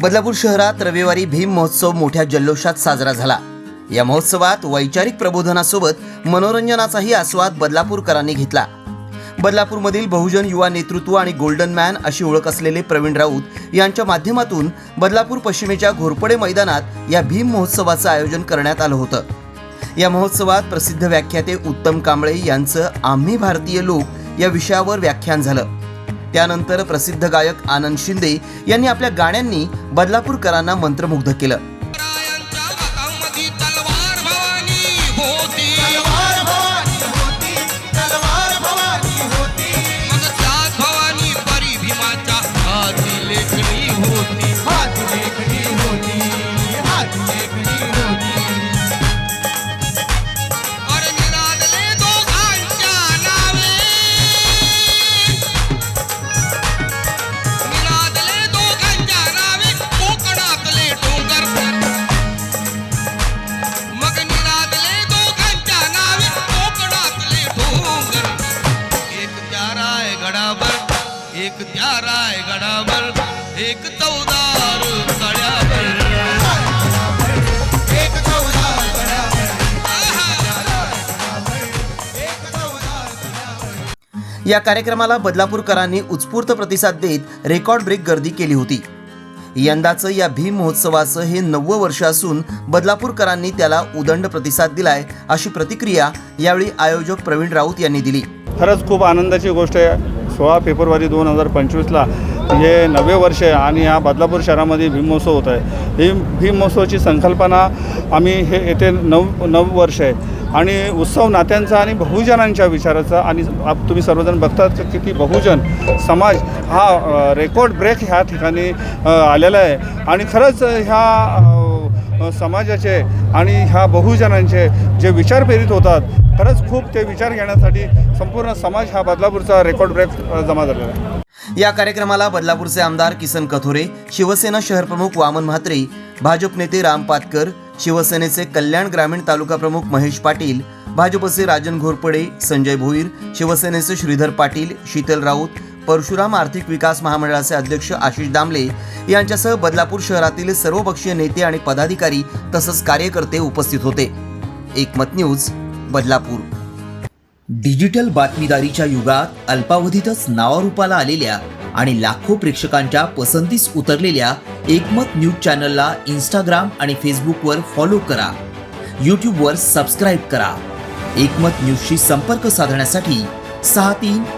बदलापूर शहरात रविवारी भीम महोत्सव मोठ्या जल्लोषात साजरा झाला. या महोत्सवात वैचारिक प्रबोधनासोबत मनोरंजनाचाही आस्वाद बदलापूरकरांनी घेतला. बदलापूरमधील बहुजन युवा नेतृत्व आणि गोल्डन मॅन अशी ओळख असलेले प्रवीण राऊत यांच्या माध्यमातून बदलापूर पश्चिमेच्या घोरपडे मैदानात या भीम महोत्सवाचं आयोजन करण्यात आलं होतं. या महोत्सवात प्रसिद्ध व्याख्याते उत्तम कांबळे यांचं आम्ही भारतीय लोक या विषयावर व्याख्यान झालं. त्यानंतर प्रसिद्ध गायक आनंद शिंदे यांनी आपल्या गाण्यांनी बदलापूरकरांना मंत्रमुग्ध केलं. रायगडावर एक त्या रायगडावर एक चौदार तळ्यावर या कार्यक्रमाला बदलापूरकरांनी उत्स्फूर्त प्रतिसाद देत रेकॉर्ड ब्रेक गर्दी केली होती. यंदाचं या भीम महोत्सवाचं हे नववं वर्ष असून बदलापूरकरांनी त्याला उदंड प्रतिसाद दिलाय अशी प्रतिक्रिया यावेळी आयोजक प्रवीण राऊत यांनी दिली. खरंच खूप आनंदाची गोष्ट आहे. सोळा फेब्रुवारी दोन हजार पंचवीसला हे नवे वर्ष आहे आणि या बदलापूर शहरामध्ये भीमोत्सव होत आहे. ही भीमोत्सवाची संकल्पना आम्ही हे येथे नऊ नऊ वर्ष आहे. आणि उत्सव नात्यांचा आणि बहुजनांच्या विचाराचा आणि आप तुम्ही सर्वजण बघतात की किती बहुजन समाज हा रेकॉर्ड ब्रेक ह्या ठिकाणी आलेला आहे. आणि खरंच ह्या समाजाचे आणि ह्या बहुजनांचे जे विचार प्रेरित होतात खरंच खूप ते विचार घेण्यासाठी संपूर्ण समाज हा बदलापूरचा रेकॉर्ड ब्रेक जमा झालेला आहे. या कार्यक्रमाला बदलापूरचे आमदार किसन कथोरे शिवसेना शहरप्रमुख वामन म्हात्रे भाजप नेते राम पातकर शिवसेनेचे कल्याण ग्रामीण तालुका प्रमुख महेश पाटील भाजपचे राजन घोरपडे संजय भोईर शिवसेनेचे श्रीधर पाटील शीतल राऊत परशुराम आर्थिक विकास महामंडळाचे अध्यक्ष आशिष दामले यांच्यासह बदलापूर शहरातील सर्वपक्षीय नेते आणि पदाधिकारी तसंच कार्यकर्ते उपस्थित होते. एकमत न्यूज बदलापूर. डिजिटल बातमीदारीच्या युगात अल्पावधीतच नावारूपाला आलेल्या आणि लाखो प्रेक्षकांच्या पसंतीस उतरलेल्या एकमत न्यूज चॅनलला इंस्टाग्राम आणि फेसबुकवर फॉलो करा. यूट्यूबवर सबस्क्राईब करा. एकमत न्यूजशी संपर्क साधण्यासाठी सहा तीन